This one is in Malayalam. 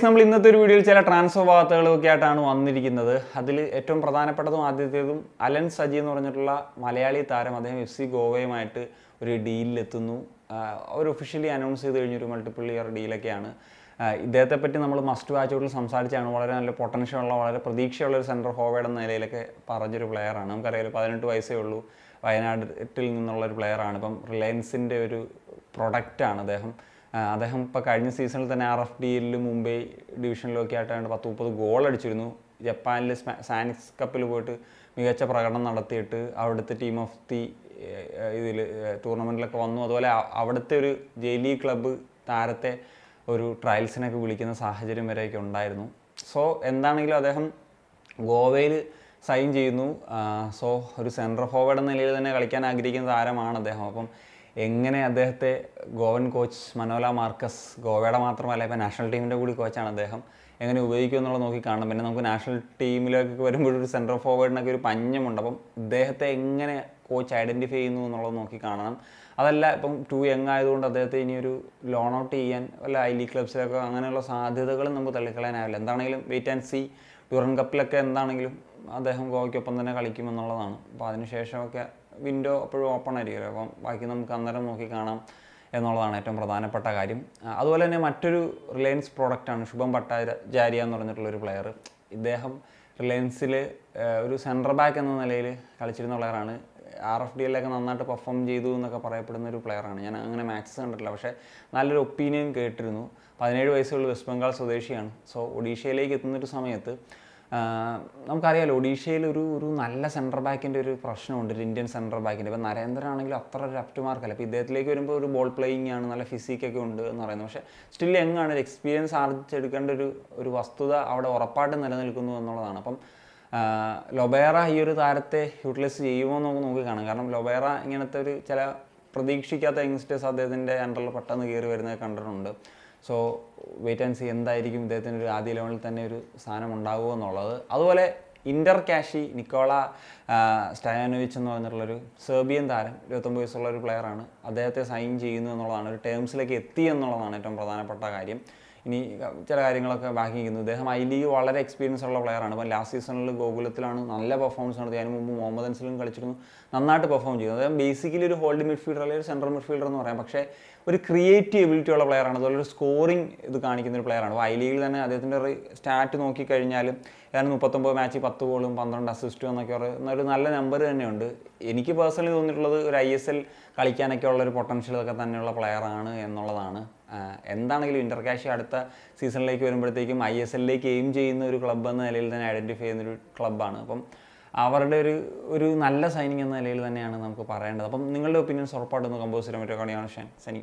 ഗൈസ് നമ്മൾ ഇന്നത്തെ ഒരു വീഡിയോയിൽ ചില ട്രാൻസ്ഫർ വാർത്തകളൊക്കെ ആയിട്ടാണ് വന്നിരിക്കുന്നത്. അതിൽ ഏറ്റവും പ്രധാനപ്പെട്ടതും ആദ്യത്തേതും അലൻ സജി എന്ന് പറഞ്ഞിട്ടുള്ള മലയാളി താരം അദ്ദേഹം എഫ് സി ഗോവയുമായിട്ട് ഒരു ഡീലിലെത്തുന്നു അവർ ഒഫീഷ്യലി അനൗൺസ് ചെയ്ത് കഴിഞ്ഞൊരു മൾട്ടിപ്പിൾ ഇയർ ഡീലൊക്കെയാണ് ഇദ്ദേഹത്തെ പറ്റി നമ്മൾ മസ്റ്റ് വാച്ചോട്ടിൽ സംസാരിച്ചാണ്. വളരെ നല്ല പൊട്ടൻഷ്യൽ ഉള്ള വളരെ പ്രതീക്ഷയുള്ള ഒരു സെൻട്രൽ ഫോർവേഡ് എന്ന നിലയിലൊക്കെ പറഞ്ഞൊരു പ്ലെയറാണ് നമുക്കറിയാം പതിനെട്ട് വയസ്സേ ഉള്ളൂ. വയനാട്ടിൽ നിന്നുള്ള ഒരു പ്ലെയറാണ് ഇപ്പം റിലയൻസിന്റെ ഒരു പ്രൊഡക്റ്റാണ് അദ്ദേഹം. അദ്ദേഹം ഇപ്പോൾ കഴിഞ്ഞ സീസണിൽ തന്നെ ആർ എഫ് ഡിയിൽ മുംബൈ ഡിവിഷനിലൊക്കെ ആയിട്ടാണ് പത്ത് മുപ്പത് ഗോൾ അടിച്ചിരുന്നു. ജപ്പാനിൽ സാനിക്സ് കപ്പിൽ പോയിട്ട് മികച്ച പ്രകടനം നടത്തിയിട്ട് അവിടുത്തെ ടീം ഓഫ് ദി ഇതിൽ ടൂർണമെന്റിലൊക്കെ വന്നു. അതുപോലെ അവിടുത്തെ ഒരു ജെ ലീഗ് ക്ലബ്ബ് താരത്തെ ഒരു ട്രയൽസിനൊക്കെ വിളിക്കുന്ന സാഹചര്യം വരെയൊക്കെ ഉണ്ടായിരുന്നു. സോ എന്താണെങ്കിലും അദ്ദേഹം ഗോവയിൽ സൈൻ ചെയ്യുന്നു. സോ ഒരു സെൻട്രൽ ഫോർവേഡ് എന്ന നിലയിൽ തന്നെ കളിക്കാൻ ആഗ്രഹിക്കുന്ന താരമാണ് അദ്ദേഹം. അപ്പം എങ്ങനെ അദ്ദേഹത്തെ ഗോവൻ കോച്ച് മനോല മാർക്കസ് ഗോവയുടെ മാത്രമല്ല ഇപ്പം നാഷണൽ ടീമിന്റെ കൂടി കോച്ചാണ് അദ്ദേഹം. എങ്ങനെ ഉപയോഗിക്കും എന്നുള്ളത് നോക്കി കാണണം. പിന്നെ നമുക്ക് നാഷണൽ ടീമിലേക്ക് വരുമ്പോൾ ഒരു സെൻട്രൽ ഫോർവേഡിനൊക്കെ ഒരു പഞ്ഞമുണ്ട്. അപ്പം ഇദ്ദേഹത്തെ എങ്ങനെ കോച്ച് ഐഡന്റിഫൈ ചെയ്യുന്നു എന്നുള്ളത് നോക്കി കാണണം. അതല്ല ഇപ്പം ടു യങ് ആയതുകൊണ്ട് അദ്ദേഹത്തെ ഇനിയൊരു ലോൺ ഔട്ട് ചെയ്യാൻ അല്ല ഐ ലീഗ് ക്ലബ്സിലൊക്കെ അങ്ങനെയുള്ള സാധ്യതകളും നമുക്ക് തള്ളിക്കളയാനാവില്ല എന്താണെങ്കിലും വെയിറ്റ് ആൻഡ് സി ടൂറൻ കപ്പിലൊക്കെ എന്താണെങ്കിലും അദ്ദേഹം ഗോവയ്ക്കൊപ്പം തന്നെ കളിക്കുമെന്നുള്ളതാണ് അപ്പോൾ അതിനുശേഷമൊക്കെ വിൻഡോ എപ്പോഴും ഓപ്പൺ ആയിരിക്കുമല്ലോ. അപ്പം ബാക്കി നമുക്ക് അന്നേരം നോക്കി കാണാം എന്നുള്ളതാണ് ഏറ്റവും പ്രധാനപ്പെട്ട കാര്യം. അതുപോലെ തന്നെ മറ്റൊരു റിലയൻസ് പ്രോഡക്റ്റാണ് ശുഭം ഭട്ടാചാര്യ എന്ന് പറഞ്ഞിട്ടുള്ള ഒരു പ്ലെയർ ഇദ്ദേഹം റിലയൻസിൽ ഒരു സെൻട്രൽ ബാക്ക് എന്ന നിലയിൽ കളിച്ചിരുന്ന പ്ലെയറാണ് ആർ എഫ് ഡിയിലൊക്കെ നന്നായിട്ട് പെർഫോം ചെയ്തു എന്നൊക്കെ പറയപ്പെടുന്ന ഒരു പ്ലെയറാണ് ഞാൻ അങ്ങനെ മാച്ചസ് കണ്ടിട്ടില്ല. പക്ഷേ നല്ലൊരു ഒപ്പീനിയൻ കേട്ടിരുന്നു. പതിനേഴ് വയസ്സുള്ള വെസ്റ്റ് ബംഗാൾ സ്വദേശിയാണ്. സോ ഒഡീഷയിലേക്ക് എത്തുന്നൊരു സമയത്ത് നമുക്കറിയാലോ ഒഡീഷയിൽ ഒരു ഒരു നല്ല സെൻട്രൽ ബാക്കിന്റെ ഒരു പ്രശ്നമുണ്ട് ഒരു ഇന്ത്യൻ സെൻട്രൽ ബാക്കിന്റെ ഇപ്പോൾ നരേന്ദ്രനാണെങ്കിലും അത്ര ഒരു അപ് മാർക്കല്ല അപ്പോൾ ഇദ്ദേഹത്തിലേക്ക് വരുമ്പോൾ ഒരു ബോൾ പ്ലേയിങ് ആണ് നല്ല ഫിസിക്കൊക്കെ ഉണ്ട് എന്ന് പറയുന്നത്. പക്ഷേ സ്റ്റിൽ എങ്ങാണ് ഒരു എക്സ്പീരിയൻസ് ആർജിച്ചെടുക്കേണ്ട ഒരു ഒരു വസ്തുത അവിടെ ഉറപ്പായിട്ടും നിലനിൽക്കുന്നു എന്നുള്ളതാണ്. അപ്പം ലൊബേറ ഈ ഒരു താരത്തെ യൂട്ടിലൈസ് ചെയ്യുമോ എന്ന് നമുക്ക് നോക്കി കാണാം. കാരണം ലൊബേറ ഇങ്ങനത്തെ ഒരു ചില പ്രതീക്ഷിക്കാത്ത യങ്സ്റ്റേഴ്സ് അദ്ദേഹത്തിന്റെ അണ്ടറിൽ പെട്ടെന്ന് കയറി വരുന്നത് കണ്ടിട്ടുണ്ട്. സോ വെയിറ്റ് ആൻഡ് സി എന്തായിരിക്കും ഇദ്ദേഹത്തിന് ഒരു ആദ്യ ലെവലിൽ തന്നെ ഒരു സ്ഥാനം ഉണ്ടാകുമോ എന്നുള്ളത്. അതുപോലെ ഇന്റർ കാഷി നിക്കോള സ്റ്റയാനോവിച്ച് എന്ന് പറഞ്ഞിട്ടുള്ളൊരു സെർബിയൻ താരം ഇരുപത്തൊമ്പത് വയസ്സുള്ള ഒരു പ്ലെയറാണ് അദ്ദേഹത്തെ സൈൻ ചെയ്യുന്നു എന്നുള്ളതാണ് ഒരു ടേംസിലേക്ക് എത്തി എന്നുള്ളതാണ് ഏറ്റവും പ്രധാനപ്പെട്ട കാര്യം. ഇനി ചില കാര്യങ്ങളൊക്കെ ബാക്കി നിൽക്കുന്നു. ഇദ്ദേഹം ഐ ലീഗ് വളരെ എക്സ്പീരിയൻസ് ഉള്ള പ്ലെയറാണ് ഇപ്പം ലാസ്റ്റ് സീസണിൽ ഗോകുലത്തിലാണ് നല്ല പെർഫോമൻസ് നടത്തി അതിന് മുമ്പ് മുഹമ്മദ് അൻസിലും കളിച്ചിരുന്നു. നന്നായിട്ട് പെർഫോം ചെയ്തു. അദ്ദേഹം ബേസിക്കലി ഒരു ഹോൾഡ് മിഡ്ഫീൽഡർ അല്ലെങ്കിൽ ഒരു സെൻട്രൽ മിഡ്ഫീൽഡർ എന്ന് പറയാം. പക്ഷേ ഒരു ക്രിയേറ്റീവ് എബിലിറ്റി ഉള്ള പ്ലെയറാണ് അതുപോലെ ഒരു സ്കോറിംഗ് ഇത് കാണിക്കുന്ന ഒരു പ്ലെയറാണ് അപ്പോൾ ഐ ലീഗിൽ തന്നെ അദ്ദേഹത്തിന്റെ സ്റ്റാറ്റ് നോക്കിക്കഴിഞ്ഞാലും ഏതാണ്ട് മുപ്പത്തൊമ്പത് മാച്ച് പത്ത് ഗോളും പന്ത്രണ്ട് അസിസ്റ്റും എന്നൊക്കെ ഒരു നല്ല നമ്പർ തന്നെയുണ്ട്. എനിക്ക് പേഴ്സണലി തോന്നിയിട്ടുള്ളത് ഒരു ഐ എസ് എൽ കളിക്കാനൊക്കെ ഉള്ള ഒരു പൊട്ടൻഷ്യൽ ഒക്കെ തന്നെയുള്ള പ്ലെയറാണ് എന്നുള്ളതാണ്. എന്താണെങ്കിലും ഇന്റർ കാഷ് അടുത്ത സീസണിലേക്ക് വരുമ്പോഴത്തേക്കും ഐ എസ് എല്ലിലേക്ക് എയിം ചെയ്യുന്ന ഒരു ക്ലബ്ബ് എന്ന നിലയിൽ തന്നെ ഐഡന്റിഫൈ ചെയ്യുന്ന ഒരു ക്ലബ്ബാണ് അപ്പം അവരുടെ ഒരു ഒരു നല്ല സൈനിങ് എന്ന നിലയിൽ തന്നെയാണ് നമുക്ക് പറയേണ്ടത്. അപ്പം നിങ്ങളുടെ ഒപ്പീനിയൻസ് ഉറപ്പായിട്ടൊന്ന് കമ്പോസ് ചെയ്യാൻ പറ്റുമോ? സനി